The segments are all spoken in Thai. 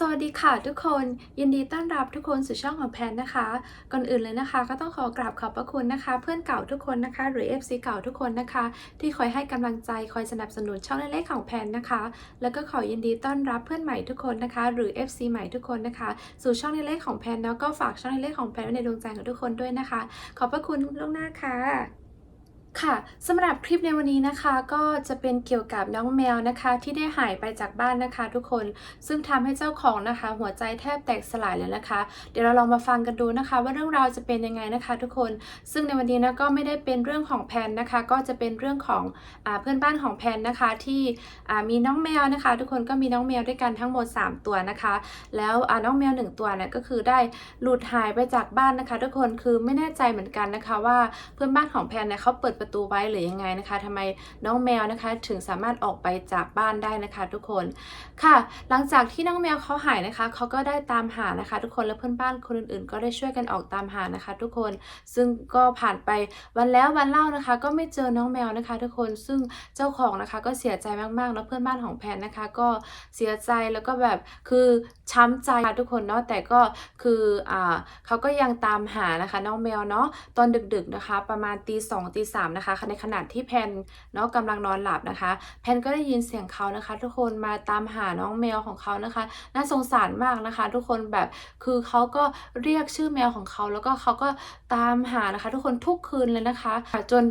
สวัสดีค่ะทุกคนยินดีต้อนรับทุกคนสู่ช่องของแพนนะคะ ก่อนอื่นเลยนะคะ ก็ต้องขอกราบขอบพระคุณนะคะ เพื่อนเก่าทุกคนนะคะ หรือ FC เก่าทุกคนนะคะ ที่คอยให้กำลังใจคอยสนับสนุนช่องเล็กๆของแพนนะคะ แล้วก็ขอยินดีต้อนรับเพื่อนใหม่ทุกคนนะคะ หรือ FC ใหม่ทุกคนนะคะ สู่ช่องเล็กๆของแพนแล้วก็ฝากช่องเล็กๆของแพนไว้ในดวงใจของทุกคนด้วยนะคะ ขอบพระคุณล่วงหน้าค่ะ ค่ะสำหรับคลิปในวันนี้นะคะ ก็จะเป็นเกี่ยวกับน้องแมวนะคะ ที่ได้หายไปจากบ้านนะคะ ทุกคนซึ่งทำให้เจ้าของนะคะ หัวใจแทบแตกสลายเลยนะคะ เดี๋ยวเราลองมาฟังกันดูนะคะ ว่าเรื่องราวจะเป็นยังไงนะคะ ทุกคน ซึ่งในวันนี้นะก็ไม่ได้เป็นเรื่องของแพนนะคะ ก็จะเป็นเรื่องของอเพื่อนบ้านของแพนนะคะ ที่มีน้องแมวนะคะ ทุกคนก็มีน้องแมวด้วยกันทั้งหมด 3 ตัวนะคะ แล้วน้องแมวหนึ่งตัวเนี่ยก็คือได้หลุดหายไปจากบ้านนะคะ ทุกคนคือไม่แน่ใจเหมือนกันนะคะ ว่าเพื่อนบ้านของแพนเนี่ยเขาเปิดประตูไว้หรือยังไงนะคะทำไมน้องแมวนะคะ ถึงสามารถออกไปจากบ้านได้นะคะ ทุกคนค่ะ หลังจากที่น้องแมวเขาหายนะคะเขาก็ได้ตามหานะคะ ทุกคนและเพื่อนบ้านคนอื่นๆ ก็ได้ช่วยกันออกตามหานะคะ ทุกคนซึ่งก็ผ่านไปวันแล้ววันเล่านะคะ ก็ไม่เจอน้องแมวนะคะ ทุกคนซึ่งเจ้าของนะคะก็เสียใจมากๆแล้วเพื่อนบ้านของแพนนะคะ ก็เสียใจแล้วก็แบบคือช้ำใจค่ะทุกคนเนาะแต่ก็คืออ่าเขาก็ยังตามหานะคะ น้องแมวเนาะตอนดึกๆนะคะ ประมาณตีสองตีสามนะคะในขณะที่แพนเนาะกำลังนอนหลับนะคะ แพนก็ได้ยินเสียงเขานะคะ ทุกคนมาตามหาน้องแมวของเขานะคะ น่าสงสารมากนะคะ ทุกคนแบบคือเขาก็เรียกชื่อแมวของเขา แล้วก็เขาก็ตามหานะคะ ทุกคนทุกคืนเลยนะคะ จน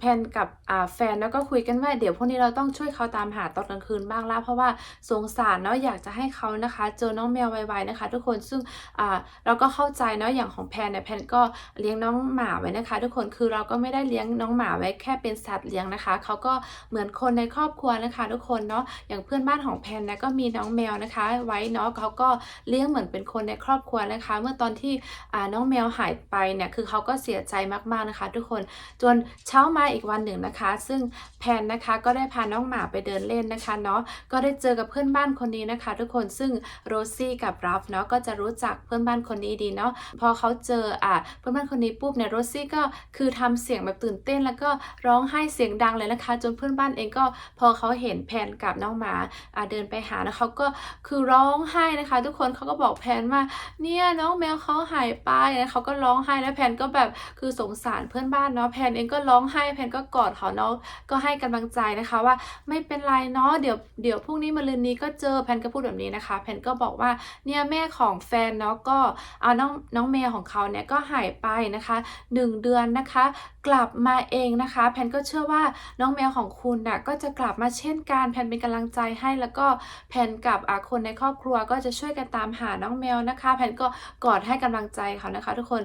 แพนกับแฟนแล้วก็คุยกันว่าเดี๋ยวพวกนี้เราต้องช่วยเขาตามหาตอนกลางคืนบ้างละเพราะว่าสงสารเนาะอยากจะให้เขานะคะ เจอน้องแมวไวๆนะคะ ทุกคนซึ่งอ่าเราก็เข้าใจเนาะอย่างของแพนเนี่ยแพนก็เลี้ยงน้องหมาไว้นะคะ ทุกคนคือเราก็ไม่ได้เลี้ยงน้องหมาไว้แค่เป็นสัตว์เลี้ยงนะคะเขาก็เหมือนคนในครอบครัวนะคะ ทุกคนเนาะอย่างเพื่อนบ้านของแพนนะก็มีน้องแมวนะคะ ไว้เนาะเขาก็เลี้ยงเหมือนเป็นคนในครอบครัวนะคะ เมื่อตอนที่อ่าน้องแมวหายไปเนี่ยคือเขาก็เสียใจมากๆนะคะ ทุกคนจนเช้ามาอีกวันหนึ่งนะคะ ซึ่งแพนนะคะก็ได้พาน้องหมาไปเดินเล่นนะคะเนาะก็ได้เจอกับเพื่อนบ้านคนนี้นะคะ ทุกคนซึ่งโรซี่กับรับเนาะก็จะรู้จักเพื่อนบ้านคนนี้ดีเนาะพอเขาเจออ่าเพื่อนบ้านคนนี้ปุ๊บเนี่ยโรซี่ก็คือทำเสียงแบบตื่นเต้น แล้วก็ร้องไห้เสียงดังเลยนะคะ จนเพื่อนบ้านเองก็พอเขาเห็นแพนกับน้องหมาอ่าเดินไปหานะเขาก็คือร้องไห้นะคะ ทุกคนเขาก็บอกแพนว่าเนี่ยน้องแมวเขาหายไปนะเขาก็ร้องไห้แล้วแพนก็แบบคือสงสารเพื่อนบ้านเนาะแพนเองก็ร้องไห้แพนก็กอดเขาเนาะก็ให้กำลังใจนะคะว่าไม่เป็นไรเนาะเดี๋ยวเดี๋ยวพรุ่งนี้มะรืนนี้ก็เจอแพนก็พูดแบบนี้นะคะแพนก็บอกว่าเนี่ยแม่ของแฟนเนาะก็เอาน้องน้องแมวของเขาเนี่ยก็หายไปนะคะหนึ่งเดือนนะคะ กลับมาเองนะคะแพนก็เชื่อว่าน้องแมวของคุณน่ะก็จะกลับมาเช่นกันแพนเป็นกำลังใจให้แล้วก็แพนกับอาคนในครอบครัวก็จะช่วยกันตามหาน้องแมวนะคะ แพนก็กอดให้กำลังใจเขานะคะ ทุกคน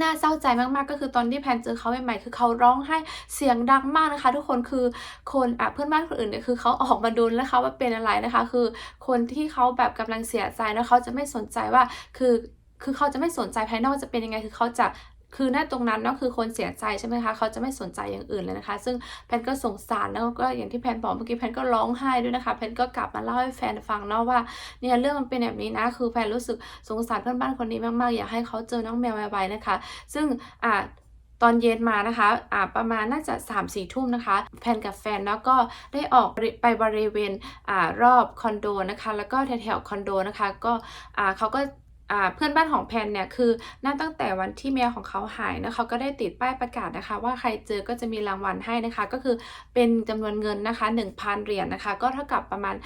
น่าเศร้าใจมากๆก็คือตอนที่แพนเจอเขาใหม่ๆคือเขาร้องไห้เสียงดังมากนะคะ ทุกคนคือคนอะเพื่อนบ้านคนอื่นเนี่ยคือเขาออกมาดูแล้วเขาว่าเป็นอะไรนะคะ คือคนที่เขาแบบกำลังเสียใจแล้วเขาจะไม่สนใจว่าคือคือเขาจะไม่สนใจภายนอกจะเป็นยังไงคือเขาจะคือหน้าตรงนั้นเนาะคือคนเสียใจใช่ไหมคะเขาจะไม่สนใจอย่างอื่นเลยนะคะ ซึ่งแพนก็สงสารแล้วก็อย่างที่แพนบอกเมื่อกี้แพนก็ร้องไห้ด้วยนะคะแพนก็กลับมาเล่าให้แฟนฟังเนาะว่าเนี่ยเรื่องมันเป็นแบบนี้นะ คือแพนรู้สึกสงสารเพื่อนบ้านคนนี้มากๆ อยากให้เขาเจอน้องแมวไวๆนะคะ ซึ่งอ่า ตอนเย็นมานะคะอ่าประมาณน่าจะ3ามสี่ทุ่มนะคะ แพนกับแฟนเนาะก็ได้ออกไปบริเวณอ่ารอบคอนโดนะคะ แล้วก็แถวๆคอนโดนะคะ ก็อ่าเขาก็อ่าเพื่อนบ้านของแพนเนี่ยคือน่าตั้งแต่วันที่แมวของเขาหายนะเขาก็ได้ติดป้ายประกาศนะคะ ว่าใครเจอก็จะมีรางวัลให้นะคะ ก็คือเป็นจำนวนเงินนะคะ 1,000 เหรียญนะคะ ก็เท่ากับประมาณ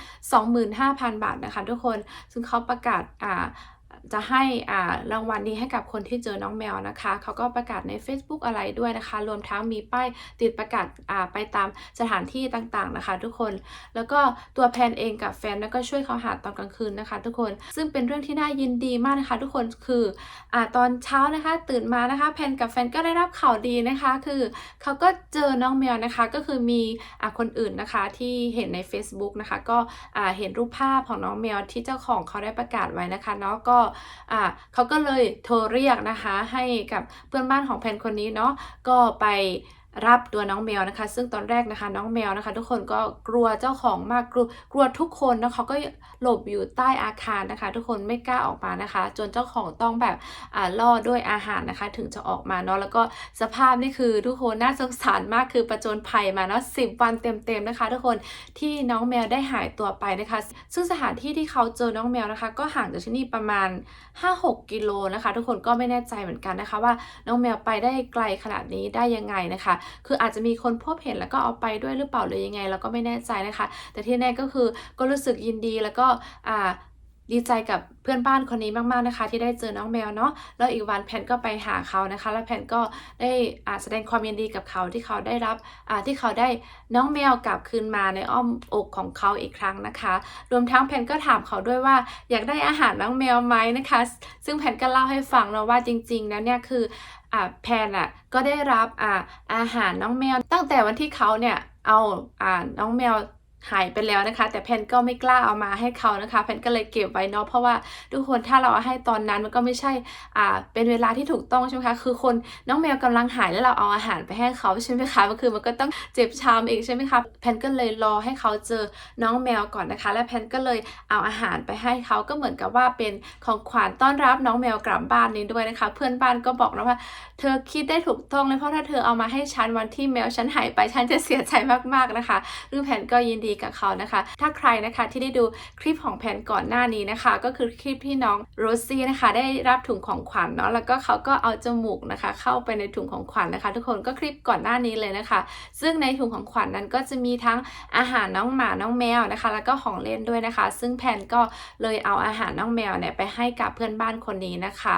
25,000 บาทนะคะ ทุกคนซึ่งเขาประกาศอ่า จะให้อารางวัลนี้ให้กับคนที่เจอน้องแมวนะคะ เขาก็ประกาศใน Facebook อะไรด้วยนะคะ รวมทั้งมีป้ายติดประกาศอ่าไปตามสถานที่ต่างๆนะคะ ทุกคน แล้วก็ตัวแพนเองกับแฟนแล้วก็ช่วยเขาหาตอนกลางคืนนะคะ ทุกคน ซึ่งเป็นเรื่องที่น่ายินดีมากนะคะ ทุกคน คืออ่าตอนเช้านะคะ ตื่นมานะคะ แพนกับแฟนก็ได้รับข่าวดีนะคะ คือเขาก็เจอน้องแมวนะคะ ก็คือมีอ่าคนอื่นนะคะที่เห็นใน Facebook นะคะ ก็อ่าเห็นรูปภาพของน้องแมวที่เจ้าของเขาได้ประกาศไว้นะคะเนาะ ก็อ่าเขาก็เลยโทรเรียกนะคะ ให้กับเพื่อนบ้านของแพนคนนี้เนาะก็ไป รับตัวน้องแมวนะคะ ซึ่งตอนแรกนะคะ น้องแมวนะคะ ทุกคนก็กลัวเจ้าของมากกลัวกลัวทุกคนนะเขาก็หลบอยู่ใต้อาคารนะคะ ทุกคนไม่กล้าออกมานะคะ จนเจ้าของต้องแบบอ่าล่อด้วยอาหารนะคะ ถึงจะออกมาเนาะแล้วก็สภาพนี่คือทุกคนน่าสงสารมากคือประจนภัยมาเนาะสิวันเต็มๆนะคะ ทุกคนที่น้องแมวได้หายตัวไปนะคะ ซึ่งสถานที่ที่เขาเจอน้องแมวนะคะ ก็ห่างจากที่นี่ประมาณ 5-6 กิโลนะคะ ทุกคนก็ไม่แน่ใจเหมือนกันนะคะ ว่าน้องแมวไปได้ไกลขนาดนี้ได้ยังไงนะคะคืออาจจะมีคนพบเห็นแล้วก็เอาไปด้วยหรือเปล่าหรือยังไงเราก็ไม่แน่ใจนะคะ แต่ที่แน่ก็คือก็รู้สึกยินดีแล้วก็อ่าดีใจกับเพื่อนบ้านคนนี้มากๆนะคะ ที่ได้เจอน้องแมวเนาะแล้วอีกวันแพนก็ไปหาเขานะคะ แล้วแพนก็ได้แสดงความยินดีกับเขาที่เขาได้รับที่เขาได้น้องแมวกลับคืนมาในอ้อมอกของเขาอีกครั้งนะคะ รวมทั้งแพนก็ถามเขาด้วยว่าอยากได้อาหารน้องแมวไหมนะคะ ซึ่งแพนก็เล่าให้ฟังเนาะว่าจริงๆแล้วเนี่ยคือ อะแพนอะก็ได้รับอ่าอาหารน้องแมว ตั้งแต่วันที่เขาเนี่ยเอาอ่าน้องแมว หายไปแล้วนะคะ แต่แพนก็ไม่กล้าเอามาให้เขานะคะแพนก็เลยเก็บไว้เนาะเพราะว่าทุกคนถ้าเราเอาให้ตอนนั้นมันก็ไม่ใช่อ่าเป็นเวลาที่ถูกต้องใช่ไหมคะคือคนน้องแมวกำลังหายแล้วเราเอาอาหารไปให้เขาใช่ไหมคะมันคือมันก็ต้องเจ็บช้ำอีกใช่ไหมคะแพนก็เลยรอให้เขาเจอน้องแมวก่อนนะคะ และแพนก็เลยเอาอาหารไปให้เขาก็เหมือนกับว่าเป็นของขวัญต้อนรับน้องแมวกลับบ้านนี้ด้วยนะคะ เพื่อนบ้านก็บอกนะว่า เธอคิดได้ถูกต้องเลยเพราะถ้าเธอเอามาให้ฉันวันที่แมวฉันหายไปฉันจะเสียใจมากๆนะคะซึ่งแพนก็ยินดีกับเขานะคะ ถ้าใครนะคะที่ได้ดูคลิปของแพนก่อนหน้านี้นะคะ ก็คือคลิปที่น้องโรซี่นะคะ ได้รับถุงของขวัญเนาะแล้วก็เขาก็เอาจมูกนะคะ เข้าไปในถุงของขวัญนะคะ ทุกคนก็คลิปก่อนหน้านี้เลยนะคะ ซึ่งในถุงของขวัญนั้นก็จะมีทั้งอาหารน้องหมาน้องแมวนะคะ แล้วก็ของเล่นด้วยนะคะ ซึ่งแพนก็เลยเอาอาหารน้องแมวเนี่ยไปให้กับเพื่อนบ้านคนนี้นะคะ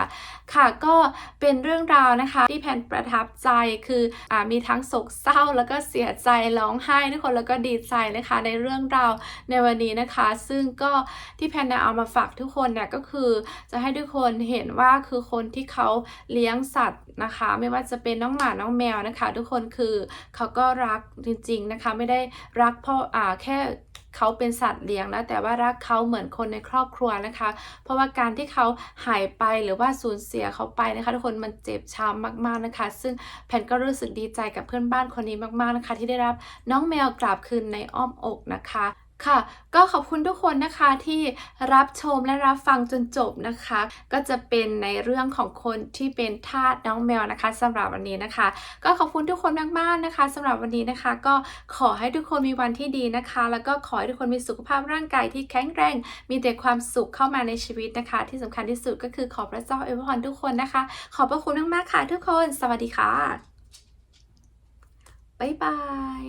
ค่ะก็เป็นเรื่องราวนะคะ ที่แพนประทับใจคืออามีทั้งโศกเศร้าแล้วก็เสียใจร้องไห้ทุกคนแล้วก็ดีใจนะคะในเรื่องราวในวันนี้นะคะ ซึ่งก็ที่แพนเนี่ยเอามาฝากทุกคนเนี่ยก็คือจะให้ทุกคนเห็นว่าคือคนที่เขาเลี้ยงสัตว์นะคะ ไม่ว่าจะเป็นน้องหมาน้องแมวนะคะ ทุกคนคือเขาก็รักจริงๆนะคะ ไม่ได้รักเพราะอ่าแค่ เขาเป็นสัตว์เลี้ยงนะแต่ว่ารักเขาเหมือนคนในครอบครัวนะคะ เพราะว่าการที่เขาหายไปหรือว่าสูญเสียเขาไปนะคะ ทุกคนมันเจ็บช้ำมากๆนะคะ ซึ่งแพนก็รู้สึกดีใจกับเพื่อนบ้านคนนี้มากๆนะคะ ที่ได้รับน้องแมวกลับคืนในอ้อมอกนะคะ ค่ะ ก็ขอบคุณทุกคนนะคะที่รับชมและรับฟังจนจบนะคะ ก็จะเป็นในเรื่องของคนที่เป็นทาสน้องแมวนะคะสำหรับวันนี้นะคะ ก็ขอบคุณทุกคนมากๆนะคะสำหรับวันนี้นะคะ ก็ขอให้ทุกคนมีวันที่ดีนะคะ แล้วก็ขอให้ทุกคนมีสุขภาพร่างกายที่แข็งแรง มีแต่ความสุขเข้ามาในชีวิตนะคะ ที่สำคัญที่สุดก็คือขอพระเจ้าอวยพรทุกคนนะคะ ขอบพระคุณมากๆค่ะทุกคน สวัสดีค่ะบ๊ายบาย